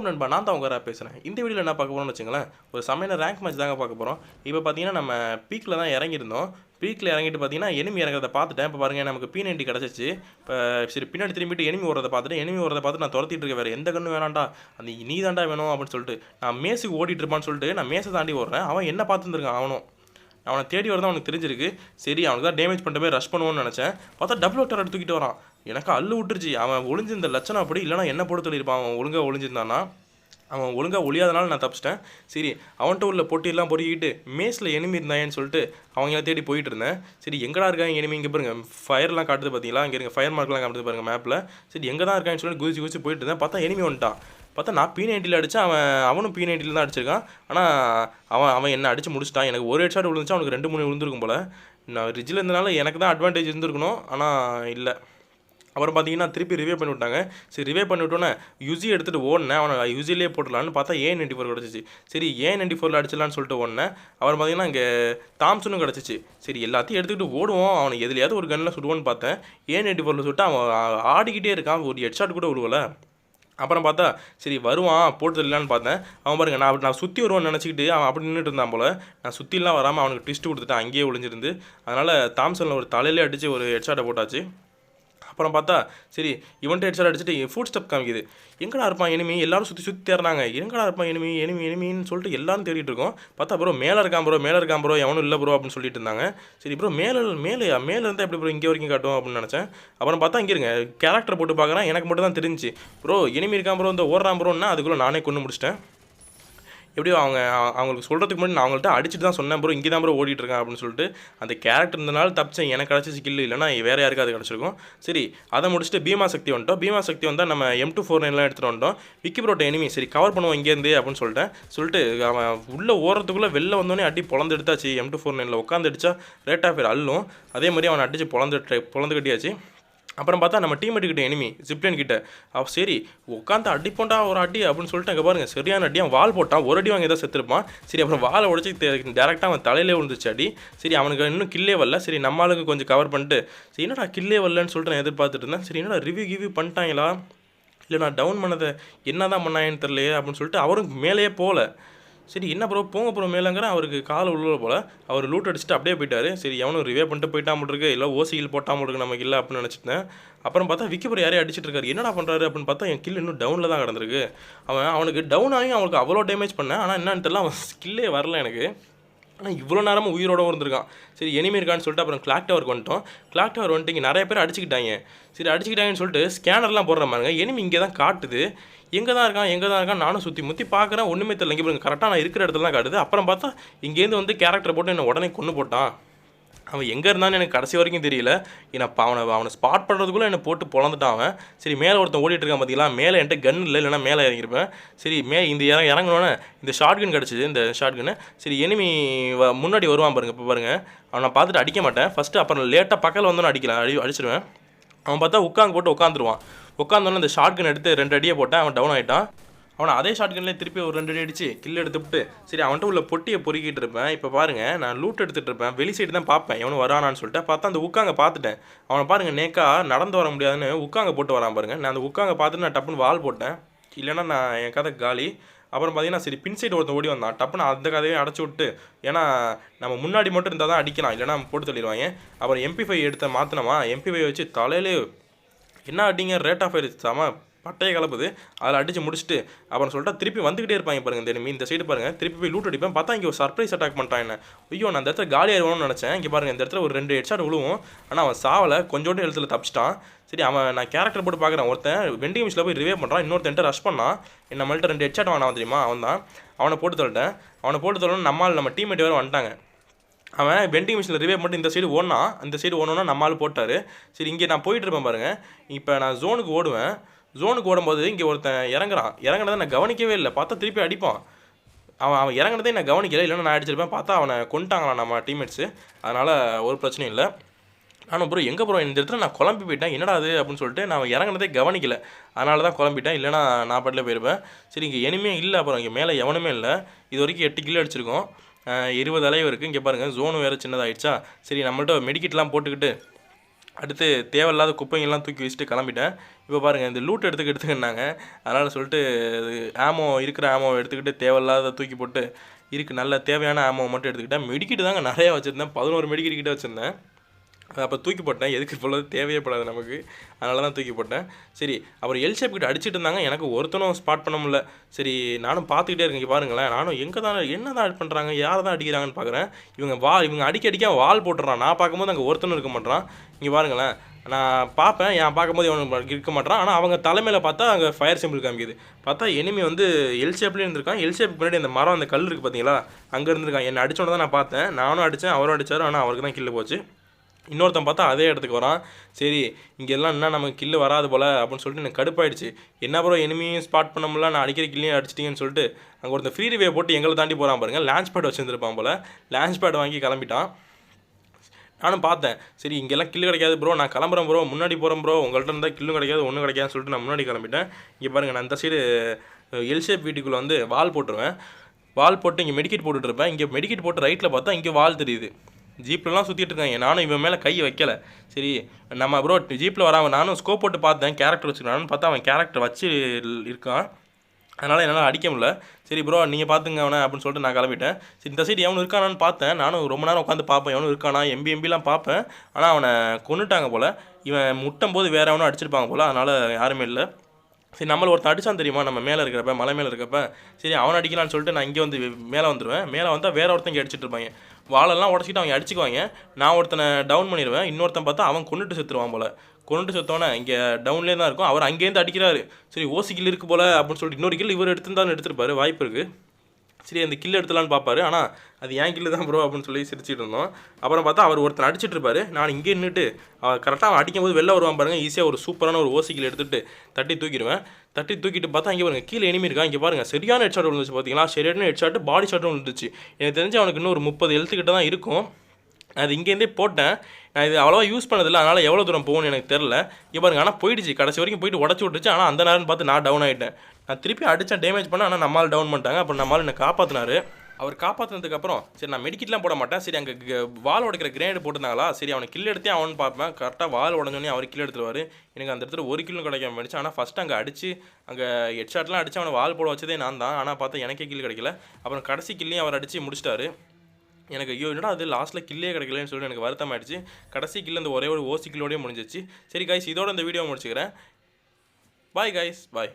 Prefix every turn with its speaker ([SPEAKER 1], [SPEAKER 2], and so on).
[SPEAKER 1] வணக்கம் நண்பா நான் தான் உங்கள் பேசுகிறேன் இந்த வீடியோவில் என்ன பார்க்க போகிறோம்னு வச்சுங்களேன் ஒரு சமையல ரேங்க் மேட்ச் தாங்க பார்க்க போகிறோம் இப்போ பார்த்தீங்கன்னா நம்ம பீக்கில் தான் இறங்கியிருந்தோம். பீக்கில் இறங்கிட்டு பார்த்தீங்கன்னா எனிமி இறங்குறத பார்த்துட்டேன். இப்போ பாருங்க நமக்கு பி நைன்டி கிடச்சிச்சு. இப்போ சரி பின்னாடி திரும்பிட்டு எனிமி ஓடுறத பார்த்துட்டு எனிமி ஓடுறத பார்த்து நான் துரத்திட்டு இருக்கேன். வேறு எந்த கண்ணு வேணாண்டா அந்த நீ தாண்டா வேணும் அப்படின்னு சொல்லிட்டு நான் மேசுக்கு ஓடிட்டு இருப்பான்னு சொல்லிட்டு நான் மேசை தாண்டி ஓடுறேன். அவன் என்ன பார்த்துருக்கான் அவனும். அவனை தேடி வரதான் அவனுக்கு தெரிஞ்சிருக்கு. சரி அவனுக்கு தான் டேமேஜ் பண்ணிட்டு போய் ரஷ் பண்ணுவோன்னு நினச்சேன். பார்த்தா டபுள் ஒட்டர் எடுத்துக்கிட்டு வரான். எனக்கு அல்லு விட்டுருச்சு. அவன் ஒளிஞ்சிருந்த லட்சணம் அப்படி இல்லைனா என்ன போட்டு சொல்லியிருப்பான்? அவன் ஒழுங்காக ஒளிஞ்சிருந்தானா அவன் ஒழுங்காக ஒழியாதனால நான் தப்பிச்சிட்டேன். சரி அவன்கிட்ட உள்ள பொட்டியெல்லாம் பொறுக்கிட்டு மேஸில் எனிமி இருந்தாயேன்னு சொல்லிட்டு அவங்கள தேடி போயிட்டு இருந்தேன். சரி எங்கடா இருக்காங்க எனிமி இங்கே பாருங்கள் ஃபயர்லாம் காட்டுது பார்த்தீங்களா இங்கே இருங்க ஃபயர் மார்க்லாம் காட்டுது பாருங்கள் மேப்பில் சரி எங்கே தான் இருக்கான்னு சொல்லிட்டு குதிச்சு குதிச்சு போயிட்டு இருந்தேன். பார்த்தா எனிமி வந்துட்டான். பார்த்தா நான் பி நைன்ட்டியில் அடித்தேன் அவன் அவனும் பி நைன்ட்டியில் தான் அடிச்சிருக்கான். ஆனால் அவன் அவன் என்ன அடித்து முடிச்சிட்டான். எனக்கு ஒரு ஹெட்ஷாட் விழுந்துச்சு அவனுக்கு ரெண்டு மூணு விழுந்திருக்கும் போல். நான் ரிஜில் இருந்தனால எனக்கு தான் அட்வான்டேஜ் இருந்திருக்கணும். ஆனால் இல்லை. அப்புறம் பார்த்தீங்கன்னா திருப்பி ரிவே பண்ணி விட்டாங்க. சரி ரிவே பண்ணி விட்டோன்னே எடுத்துகிட்டு ஓடினேன். அவனை யுசிலே போட்டுடலான்னு பார்த்தா ஏ நைன்டி ஃபோர் கிடச்சிச்சு. சரி ஏ நைன்டி ஃபோரில் அடிச்சிடலான்னு சொல்லிட்டு ஓடினேன். அப்புறம் பார்த்தீங்கன்னா இங்கே தாம்சனும் கிடச்சிச்சு. சரி எல்லாத்தையும் எடுத்துக்கிட்டு ஓடுவோம். அவனை எதுலையாவது ஒரு கன்னில் சுடுவோன்னு பார்த்தேன். ஏ நைன்டி ஃபோரில் சுட்டு அவன் ஆடிக்கிட்டே இருக்கான். ஒரு ஹெட்ஷாட் கூட விழுவல அப்புறம் பார்த்தா சரி வருவான். போட்டு தெரியலான்னு பார்த்தேன். அவன் பாருங்க நான் அப்படி- நான் சுற்றி வருவான்னு நினச்சிக்கிட்டு அவன் அப்படி நின்றுட்டு இருந்தான் போல். நான் சுற்றிலாம் வராமல் அவனுக்கு ட்விஸ்ட் கொடுத்துட்டேன். அங்கேயே ஒளிஞ்சிருந்து. அதனால் தாம்சனில் ஒரு தலையிலே அடித்து ஒரு ஹெட்ஷாட்டை போட்டாச்சு. அப்புறம் பார்த்தா சரி இவன்ட்டு ஹெட்ஷாட் அடிச்சுட்டு ஃபுட் ஸ்டெப் காமிக்குது. எங்கடா இருப்பான் எனிமி எல்லாரும் சுற்றி சுற்றி தேடுறாங்க. எங்கடா இருப்பான் எனிமி எனிமி எனிமின்னு சொல்லிட்டு எல்லாரும் தேடிட்டு இருக்கோம். பார்த்தா ப்ரோ மேலே இருக்கான் ப்ரோ மேலே இருக்கான் ப்ரோ எவனும் இல்லை ப்ரோ அப்படின்னு சொல்லிட்டு இருந்தாங்க. சரி ப்ரோ மேலே மேலேயா? மேலே இருந்தால் எப்படி ப்ரோ இங்கே வரைக்கும் காட்டும் அப்படின்னு நினச்சேன். அப்புறம் பார்த்தா இங்கே இருங்க. கேரக்டர் போட்டு பார்க்குறேன். எனக்கு மட்டும் தான் தெரிஞ்சுச்சு ப்ரோ எனிமி இருக்கான் ப்ரோ இந்த ஓடுறான் ப்ரோன்னா அதுக்குள்ளே நானே கொண்டு முடிச்சிட்டேன். எப்படியோ அவங்க அவங்களுக்கு சொல்கிறதுக்கு முன்னாடி நான் அவங்கள்ட்ட அடிச்சுட்டு தான் சொன்னேன் ப்ரோ இங்கே தான் ப்ரோ ஓடிட்டு இருக்கேன் அப்படின்னு சொல்லிட்டு அந்த கேரக்டர் இருந்தனால தப்பிச்சேன். எனக்கு கிடச்ச ஸ்கில் இல்லைனா வேறு யாருக்காவது கிடச்சிருக்கும். சரி அதை முடிச்சுட்டு பீமா சக்தி வந்துட்டோம். பீமா சக்தி வந்தால் நம்ம எம் டூ ஃபோர் நைன்லாம் எடுத்துகிட்டு வந்துட்டோம். விக்கி ப்ரோட்ட எனிமி சரி கவர் பண்ணுவோம் இங்கேருந்து அப்படின்னு சொல்லிட்டேன். சொல்லிட்டு அவன் உள்ளே ஓடுறதுக்குள்ளே வெளில வந்தோடனே அடி பொழந்து எடுத்தாச்சு. எம் டூ ஃபோர் நைனில் உட்காந்து அடிச்சா ரேட் ஆஃப் அல்லும் அதே மாதிரி அவனை அடிச்சு பொழந்து பொழந்து கட்டியாச்சு. அப்புறம் பார்த்தா நம்ம டீம் கிட்ட எனிமி ஜிப்லைன் கிட்ட. அவ சரி உட்காந்து அடிப்போண்டா ஒரு அடி அப்படின்னு சொல்லிட்டு அங்கே பாருங்க சரியான அடி. அவன் வால் போட்டான் ஒரு அடி வாங்கி ஏதோ செத்துருப்பான். சரி அப்புறம் வாழை உடச்சி டேரெக்டாக அவன் தலையிலே விழுந்துச்சு அடி. சரி அவனுக்கு இன்னும் கில்லே வரல. சரி நம்ம ஆளுக்கு கொஞ்சம் கவர் பண்ணிட்டு சரி என்னடா கில்லே வரலன்னு சொல்லிட்டு நான் எதிர்பார்த்துட்டு இருந்தேன். சரி என்னடா ரிவ்யூ கிவ்யூ பண்ணிட்டாங்களா? இல்லை நான் டவுன் பண்ணதை என்ன தான் பண்ணாங்கன்னு தெரியலையே அப்படின்னு சொல்லிட்டு அவரும் மேலேயே போகல. சரி என்ன ப்ரோ போங்க ப்ரோ மேலங்கிற. அவருக்கு கால் உள்ள போல். அவர் லூட் அடிச்சுட்டு அப்படியே போயிட்டார். சரி எவனும் ரிவே பண்ணிட்டு போயிட்டாமல் இருக்கு இல்லை ஓசியில் போட்டாமல் இருக்கு நமக்கு இல்லை அப்படின்னு நினச்சிட்டேன் அப்புறம் பார்த்தா விக்கி யாரையும் அடிச்சிட்டு இருக்காரு. என்னடா பண்ணுறாரு அப்படின்னு பார்த்தா என் கில் இன்னும் டவுனில் தான் கிடந்திருக்கு. அவன் அவனுக்கு டவுன் ஆகி அவனுக்கு அவ்வளோ டேமேஜ் பண்ணேன். ஆனால் என்னன்னு தெரியல அவன் ஸ்கில்லே வரல எனக்கு. ஆனால் இவ்வளோ நேரமும் உயிரோட இருந்திருக்கான். சரி எனிமே இருக்கான்னு சொல்லிட்டு அப்புறம் கிளாக் டவருக்கு வந்துட்டோம். கிளாக் டவர் வந்துட்டு இங்கே நிறைய பேர் அடிச்சுக்கிட்டாங்க. சரி அடிச்சுக்கிட்டாங்கன்னு சொல்லிட்டு ஸ்கேனர்லாம் போடுற மாதிரிங்க எனிமி இங்கே தான் காட்டுது. எங்கே தான் இருக்கான் எங்கே தான் இருக்கான். நானும் சுற்றி முற்றி பார்க்குறேன். ஒன்றுமே தெரியல. இங்கே பாருங்க கரெக்டாக நான் இருக்கிற இடத்துல தான் காட்டுது. அப்புறம் பார்த்தா இங்கேருந்து வந்து கேரக்டர் போட்டு என்னை உடனே கொண்டு போட்டான். அவன் எங்கே இருந்தான்னு எனக்கு கடைசி வரைக்கும் தெரியல. ஏன்னா அவனை அவனை ஸ்பாட் பண்ணுறதுக்குள்ளே என்னை போட்டு பிறந்துட்டான் அவன். சரி மேலே ஒருத்தன் ஓடிட்டு இருக்கான் பார்த்தீங்களா மேலே என்கிட்ட கன் இல்லை இல்லைனா மேலே இறங்கியிருப்பேன் சரி மே இந்த இறங்க இறங்கினோன்னே இந்த ஷார்ட் கன் கிடச்சிது இந்த ஷார்ட் கன்னு சரி எனிமி முன்னாடி வருவான் பாருங்க இப்போ பாருங்கள் அவனை பார்த்துட்டு அடிக்க மாட்டேன். ஃபஸ்ட்டு அப்புறம் லேட்டாக பக்கத்தில் வந்தோன்னு அடிக்கலாம் அடி அடிச்சிருவேன். அவன் பார்த்தா உட்காந்து போட்டு உட்காந்துருவான் உட்காந்தோன்னே அந்த ஷார்ட் கன் எடுத்து ரெண்டு அடியை போட்டேன் அவன் டவுன் ஆகிட்டான் அவனை அதே ஷார்ட் கன்லேயே திருப்பி ஒரு ரெண்டு அடி அடிச்சு கில் எடுத்துவிட்டு சரி அவன்கிட்ட உள்ள பொட்டியை பொறுக்கிட்டு இருப்பேன். இப்போ பாருங்க நான் லூட் எடுத்துகிட்டு இருப்பேன். வெளி சைடு தான் பார்ப்பேன். எவனும் வரானான்னு சொல்லிட்டு பார்த்தா அந்த உட்காங்க பார்த்துட்டேன். அவனை பாருங்க நேக்கா நடந்து வர முடியாதுன்னு உட்காங்க போட்டு வரான் பாருங்க. நான் அந்த உட்காங்க பார்த்துட்டு நான் டப்புன்னு வால் போட்டேன். இல்லைன்னா நான் என் கதை காலி. அப்புறம் பார்த்தீங்கன்னா சரி பின் சைடு ஒருத்தன் ஓடி வந்தான். டப்புன்னு அந்த கதையை அடைச்சி விட்டு ஏன்னா நம்ம முன்னாடி மட்டும் இருந்தால் தான் அடிக்கலாம். இல்லைன்னா போட்டு தள்ளிடுவாங்க. அப்புறம் எம்பி ஃபைவ் எடுத்த மாற்றினோமா எம்பி ஃபைவ் வச்சு தலையிலே என்ன அடிங்க? ரேட் ஆஃப் ஆயிடுச்சு பட்டையை கலப்புது. அதில் அடித்து முடிச்சுட்டு அப்புறம் சொல்லிட்டு திருப்பி வந்துக்கிட்டே இருப்பாங்க பாருங்க இந்த இந்த சைடு பாருங்கள் திருப்பி போய் லூட் அடிப்பேன். பார்த்தா இங்கே ஒரு சர்ப்ரைஸ் அட்டாக் பண்ணுறான் என்ன. ஐயோ நான் அந்த இடத்துல காலி ஆயிடுவோம்னு நினச்சேன். இங்கே பாருங்கள் இந்த இடத்துல ஒரு ரெண்டு ஹெட்ஷாட் விழுவும். ஆனால் அவன் சாவலை கொஞ்சோண்டு எழுத்துல தப்பிச்சிட்டான். சரி அவன் நான் கேரக்டர் போட்டு பார்க்குறேன். ஒருத்தன் வெண்டிங் மிஷில் போய் ரிவே பண்ணுறான் இன்னொருத்தன்ட்ட ரஷ் பண்ணான். என்ன நம்மள்ட்ட ரெண்டு ஹெட்ஷாட் வாங்கினான் தெரியுமா? அவன் தான் அவனை போட்டு தள்ளிட்டேன் அவனை போட்டு தள்ளணும் நம்மால் நம்ம டீம்மேட் வேறு வந்துட்டாங்க. அவன் வெண்டிங் மிஷினில் ரிவே மட்டும் இந்த சைடு ஓடினான். அந்த சைடு ஓடணும்னா நம்மளால் போட்டார். சரி இங்கே நான் போயிட்டு இருப்பேன் பாருங்கள் இப்போ நான் ஜோனுக்கு ஓடுவேன். ஜோனுக்கு ஓடும்போது இங்கே ஒருத்தன் இறங்குறான். இறங்குனதை நான் கவனிக்கவே இல்லை. பார்த்தா திருப்பி அடிப்பான். அவன் அவன் இறங்குனதே நான் கவனிக்கல. இல்லைன்னா நான் அடிச்சிருப்பேன். பார்த்தா அவனை கொண்டுட்டாங்களாம் நம்ம டீம்மேட்ஸு அதனால் ஒரு பிரச்சனையும் இல்லை. ஆனால் ப்ரோ எங்கே ப்ரோ இந்த இடத்துல நான் குழம்பி போயிட்டேன். என்னடா அது அப்படின்னு சொல்லிட்டு நான் இறங்குனதே கவனிக்கல. அதனால தான் குழம்பிட்டேன். இல்லைனா நான் பாட்டில் போயிருப்பேன். சரி இங்கே இனிமே இல்லை அப்புறம். இங்கே மேலே எவனுமே இல்லை. இது வரைக்கும் எட்டு கிலோ அடிச்சிருக்கோம். இருபது அளவு இருக்குது இங்கே பாருங்கள் ஜோனு வேறு சின்னதாகிடுச்சா சரி நம்மள்ட்ட மெடிக்கெட்லாம் போட்டுக்கிட்டு அடுத்து தேவையில்லாத குப்பைங்கள்லாம் தூக்கி வச்சுட்டு கிளம்பிட்டேன். இப்போ பாருங்கள் இந்த லூட் எடுத்துக்க எடுத்துக்கினாங்க அதனால் சொல்லிட்டு ஆமோ இருக்கிற ஆமோ எடுத்துக்கிட்டு தேவையில்லாத தூக்கி போட்டு இருக்கு நல்ல தேவையான ஆமோ மட்டும் எடுத்துக்கிட்டேன். மெடிக்கிட்டு தாங்க நிறையா வச்சுருந்தேன். பதினோரு மெடிக்கிட்டு கிட்டே வச்சுருந்தேன். அப்போ தூக்கி போட்டேன். எதுக்கு இவ்வளோ தேவையே படாது நமக்கு. அதனால தான் தூக்கி போட்டேன். சரி அப்புறம் எல் ஷேப் கிட்ட அடிச்சிட்டு இருந்தாங்க. எனக்கு ஒருத்தனும் ஸ்பாட் பண்ண முடியல. சரி நானும் பார்த்துக்கிட்டே இருக்கேன் பாருங்களேன். நானும் எங்கே தான் என்ன தான் பண்ணுறாங்க யாரை தான் அடிக்கிறாங்கன்னு பார்க்குறேன் இவங்க வா இவங்க அடிக்க அடிக்க வால் போட்டுறான். நான் பார்க்கும்போது அங்கே ஒருத்தனும் இருக்க மாட்டான். இங்கே பாருங்களேன். நான் பார்ப்பேன். என் பார்க்கும்போது இவன் இருக்க மாட்டான். ஆனால் அவங்க தலைமையில் பார்த்தா அங்கே ஃபயர் சிம்பிள் காமிக்குது. பார்த்தா எனிமி வந்து எல் ஷேப்லேயும் இருந்திருக்கான். எல் ஷேப் முன்னாடி அந்த மரம் அந்த கல் இருக்குது பார்த்தீங்களா அங்கே இருந்திருக்கான். என்னை அடிச்சோன்னு தான் நான் பார்த்தேன். நானும் அடித்தேன் அவரும் அடித்தார் ஆனால் அவருக்கு தான் கில்லு போச்சு. இன்னொருத்தன் பார்த்தா அதே இடத்துக்கு வரான். சரி இங்கே எல்லாம் என்ன நமக்கு கில்லு வராது போல் அப்படின்னு சொல்லிட்டு எனக்கு கடுப்பாயிடுச்சு. என்ன ப்ரோ எனிமையும் ஸ்பாட் பண்ண முடியல? நான் அடிக்கிற கில்லையும் அடிச்சிட்டிங்கன்னு சொல்லிட்டு அங்கே ஒருத்தன் ஃப்ரீ ரிவே போட்டு எங்களை தாண்டி போகிறான் பாருங்கள் லான்ச் பேட் வச்சுருந்துருப்பான் போல். லான்ச் பேட் வாங்கி கிளம்பிட்டான். நானும் பார்த்தேன். சரி இங்கெல்லாம் கில்லு கிடைக்காது ப்ரோ நான் கிளம்புறேன் ப்ரோ முன்னாடி போகிறேன் ப்ரோ உங்கள்கிட்ட இருந்தால் கில்லும் கிடைக்காது ஒன்றும் கிடைக்காதுன்னு சொல்லிட்டு நான் முன்னாடி கிளம்பிட்டேன். இங்கே பாருங்கள் நான் இந்த சைடு எல்ஷேப் வீட்டுக்குள்ளே வந்து வால் போட்டுருவேன். வால் போட்டு இங்கே மெடிக்கெட் போட்டுட்டு இருப்பேன். இங்கே மெடிக்கெட் போட்டு ரைட்டில் பார்த்தா இங்கே வால் தெரியுது. ஜீப்லலாம் சுற்றிட்டு இருக்காங்க. நானும் இவன் மேலே கை வைக்கல. சரி நம்ம ப்ரோ ஜீப்பில் வராம நானும் ஸ்கோப் போட்டு பார்த்தேன். கேரக்டர் வச்சுருக்கான்னு பார்த்தா அவன் கேரக்டர் வச்சு இருக்கான். அதனால் என்னால் அடிக்க முடியல. சரி ப்ரோ நீங்கள் பார்த்துங்க அவனை அப்படின்னு சொல்லிட்டு நான் கிளம்பிட்டேன். சரி இந்த சைடு எவனு இருக்கானான்னு பார்த்தேன். நானும் ரொம்ப நேரம் உட்காந்து பார்ப்பேன். எவனும் இருக்கானா எம்பி எம்பிலாம் பார்ப்பேன். ஆனால் அவனை கொன்னுட்டாங்க போல். இவன் முட்டும் போது வேறு எவனும் அடிச்சிருப்பாங்க போல். அதனால் யாருமே இல்லை. சரி நம்மளை ஒருத்தன் அடிச்சான் தெரியுமா? நம்ம மேலே இருக்கிறப்ப மலை மேலே இருக்கப்ப சரி அவன் அடிக்கலான்னு சொல்லிட்டு நான் இங்கே வந்து மேலே வந்துடுவேன் மேலே வந்தால் வேற ஒருத்தங்க இங்கே அடிச்சிட்டு இருப்பாங்க. வாழெல்லாம் உடச்சிட்டு அவங்க அடிச்சுக்குவாங்க. நான் ஒருத்தனை டவுன் பண்ணிடுவேன். இன்னொருத்தன் பார்த்தா அவன் கொண்டுட்டு செத்துருவான் போல். கொண்டுட்டு செத்தோன்னே இங்கே டவுன்லேயே தான் இருக்கும். அவர் அங்கேருந்து அடிக்கிறாரு. சரி ஓசி கில் இருக்கு போல் அப்படின்னு சொல்லிட்டு இன்னொரு கில் இவர் எடுத்துருந்தாலும் எடுத்துருப்பாரு. வாய்ப்பு இருக்குது சரி அந்த கில் எடுத்துலான்னு பார்ப்பாரு ஆனால் அது ஏன் கில்லு தான் ப்ரோ அப்படின்னு சொல்லி சிரிச்சிட்டு இருந்தோம். அப்புறம் பார்த்தா அவர் ஒருத்தன் அடிச்சிட்டு இருப்பாரு. நான் இங்கே நின்றுட்டு அவர் கரெக்டாக அவன் அடிக்கும் போது வெளில வருவான் பாருங்கள் ஈஸியாக ஒரு சூப்பரான ஒரு ஓசி கில் எடுத்துட்டு தட்டி தூக்கிடுவேன். தட்டி தூக்கிட்டு பார்த்தா இங்கே பாருங்க கீழே எனிமி இருக்கா? இங்கே பாருங்க சரியான ஹெட் ஷாட் விழுந்துச்சு பார்த்தீங்களா சரியான ஹெட் ஷாட் பாடி ஷாட்டும் விழுந்துச்சு. எனக்கு தெரிஞ்சு அவனுக்கு இன்னும் ஒரு முப்பது எழுத்துக்கிட்ட தான் இருக்கும். அது இங்கேருந்தே போட்டேன். நான் இது அவ்வளோவா யூஸ் பண்ணதில்ல. அதனால் எவ்வளோ தூரம் போகணும்னு எனக்கு தெரில இப்போ பாருங்க ஆனால் போயிடுச்சு. கடைசி வரைக்கும் போயிட்டு உடச்சி விட்டுருச்சு. ஆனால் அந்த நேரம்னு பார்த்து நான் டவுன் ஆகிட்டேன் நான் திருப்பி அடித்தேன் டேமேஜ் பண்ணேன். ஆனால் நம்மால் டவுன் பண்ணிட்டாங்க. அப்புறம் நம்மால் என்னை காப்பாற்றினாரு அவர் காப்பாற்றினதுக்கப்புறம் சரி நான் மெடிக்கிட்லாம் போட மாட்டேன். சரி அங்கே வால் உடைக்கிற கிரேனேட் போட்டிருந்தாங்களா? சரி அவனை கில் எடுத்தே அவன் பார்ப்பேன். கரெக்டாக வால் உடஞ்சோடனே அவர் கில் எடுத்துருவார். எனக்கு அந்த இடத்துல ஒரு கிலோ கிடைக்காம போயிடுச்சு. ஆனால் ஃபஸ்ட்டு அங்கே அடிச்சு அங்கே ஹெட் ஷாட்லாம் அடிச்சு அவனை வால் போட வச்சதே நான் தான். ஆனால் பார்த்தா எனக்கே கில் கிடைக்கல. அப்புறம் கடைசி கில்லையும் அவர் அடித்து முடிச்சிட்டாரு. எனக்கு ஐயோ என்னடா அது லாஸ்ட்டில் கில்லே கிடைக்கலன்னு சொல்லிட்டு எனக்கு வருத்தம் ஆயிடுச்சு. கடைசி கில் அந்த ஒரே ஒரு ஓசி கில்லோடய முடிஞ்சிச்சு சரி கைஸ் இதோட இந்த வீடியோ முடிச்சுக்கிறேன். Bye guys bye